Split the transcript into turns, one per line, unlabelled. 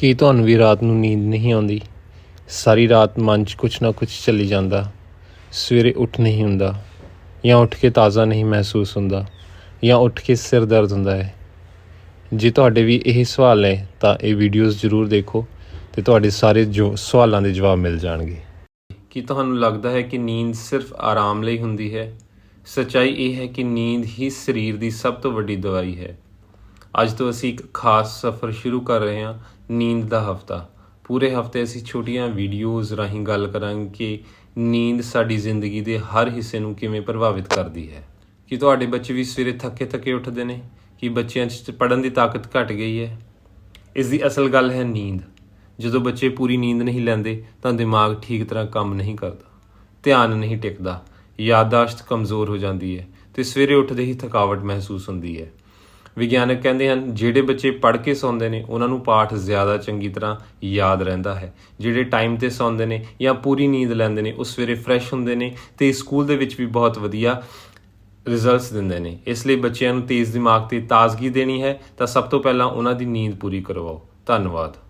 ਕੀ ਤੁਹਾਨੂੰ ਵੀ ਰਾਤ ਨੂੰ ਨੀਂਦ ਨਹੀਂ ਆਉਂਦੀ? ਸਾਰੀ ਰਾਤ ਮਨ 'ਚ ਕੁਛ ਨਾ ਕੁਛ ਚੱਲੀ ਜਾਂਦਾ। ਸਵੇਰੇ ਉੱਠ ਨਹੀਂ ਹੁੰਦਾ। ਜਾਂ ਉੱਠ ਕੇ ਤਾਜ਼ਾ ਨਹੀਂ ਮਹਿਸੂਸ ਹੁੰਦਾ। ਜਾਂ ਉੱਠ ਕੇ ਸਿਰ ਦਰਦ ਹੁੰਦਾ ਹੈ। ਜੇ ਤੁਹਾਡੇ ਵੀ ਇਹ ਸਵਾਲ ਨੇ, ਤਾਂ ਇਹ ਵੀਡੀਓਜ਼ ਜ਼ਰੂਰ ਦੇਖੋ ਤੇ ਤੁਹਾਡੇ ਸਾਰੇ ਜੋ ਸਵਾਲਾਂ ਦੇ ਜਵਾਬ ਮਿਲ ਜਾਣਗੇ। ਕੀ ਤੁਹਾਨੂੰ ਲੱਗਦਾ ਹੈ ਕਿ ਨੀਂਦ ਸਿਰਫ ਆਰਾਮ ਲਈ ਹੁੰਦੀ ਹੈ? ਸੱਚਾਈ ਇਹ ਹੈ ਕਿ ਨੀਂਦ ਹੀ ਸਰੀਰ ਦੀ ਸਭ ਤੋਂ ਵੱਡੀ ਦਵਾਈ ਹੈ। ਅੱਜ ਤੋਂ ਅਸੀਂ ਇੱਕ ਖਾਸ ਸਫ਼ਰ ਸ਼ੁਰੂ ਕਰ ਰਹੇ ਹਾਂ, ਨੀਂਦ ਦਾ ਹਫਤਾ। ਪੂਰੇ ਹਫ਼ਤੇ ਅਸੀਂ ਛੋਟੀਆਂ ਵੀਡੀਓਜ਼ ਰਾਹੀਂ ਗੱਲ ਕਰਾਂਗੇ ਕਿ ਨੀਂਦ ਸਾਡੀ ਜ਼ਿੰਦਗੀ ਦੇ ਹਰ ਹਿੱਸੇ ਨੂੰ ਕਿਵੇਂ ਪ੍ਰਭਾਵਿਤ ਕਰਦੀ ਹੈ। ਕਿ ਤੁਹਾਡੇ ਬੱਚੇ ਵੀ ਸਵੇਰੇ ਥੱਕੇ ਥੱਕੇ ਉੱਠਦੇ ਨੇ? ਕਿ ਬੱਚਿਆਂ 'ਚ ਪੜਨ ਦੀ ਤਾਕਤ ਘਟ ਗਈ ਹੈ? ਇਸ ਦੀ ਅਸਲ ਗੱਲ ਹੈ ਨੀਂਦ। ਜਦੋਂ ਬੱਚੇ ਪੂਰੀ ਨੀਂਦ ਨਹੀਂ ਲੈਂਦੇ, ਤਾਂ ਦਿਮਾਗ ਠੀਕ ਤਰ੍ਹਾਂ ਕੰਮ ਨਹੀਂ ਕਰਦਾ, ਧਿਆਨ ਨਹੀਂ ਟਿਕਦਾ, ਯਾਦਦਾਸ਼ਤ ਕਮਜ਼ੋਰ ਹੋ ਜਾਂਦੀ ਹੈ ਤੇ ਸਵੇਰੇ ਉੱਠਦੇ ਹੀ ਥਕਾਵਟ ਮਹਿਸੂਸ ਹੁੰਦੀ ਹੈ। ਵਿਗਿਆਨਕ ਕਹਿੰਦੇ ਹਨ, ਜਿਹੜੇ ਬੱਚੇ ਪੜ੍ਹ ਕੇ ਸੌਂਦੇ ਨੇ, ਉਹਨਾਂ ਨੂੰ ਪਾਠ ਜ਼ਿਆਦਾ ਚੰਗੀ ਤਰ੍ਹਾਂ ਯਾਦ ਰਹਿੰਦਾ ਹੈ। ਜਿਹੜੇ ਟਾਈਮ ਤੇ ਸੌਂਦੇ ਨੇ ਜਾਂ ਪੂਰੀ ਨੀਂਦ ਲੈਂਦੇ ਨੇ, ਉਹ ਸਵੇਰੇ ਫਰੈਸ਼ ਹੁੰਦੇ ਨੇ ਤੇ ਸਕੂਲ ਦੇ ਵਿੱਚ ਵੀ ਬਹੁਤ ਵਧੀਆ ਰਿਜ਼ਲਟਸ ਦਿੰਦੇ ਨੇ। ਇਸ ਲਈ ਬੱਚਿਆਂ ਨੂੰ ਤੇਜ਼ ਦਿਮਾਗ ਤੇ ਤਾਜ਼ਗੀ ਦੇਣੀ ਹੈ, ਤਾਂ ਸਭ ਤੋਂ ਪਹਿਲਾਂ ਉਹਨਾਂ ਦੀ ਨੀਂਦ ਪੂਰੀ ਕਰਵਾਓ। ਧੰਨਵਾਦ।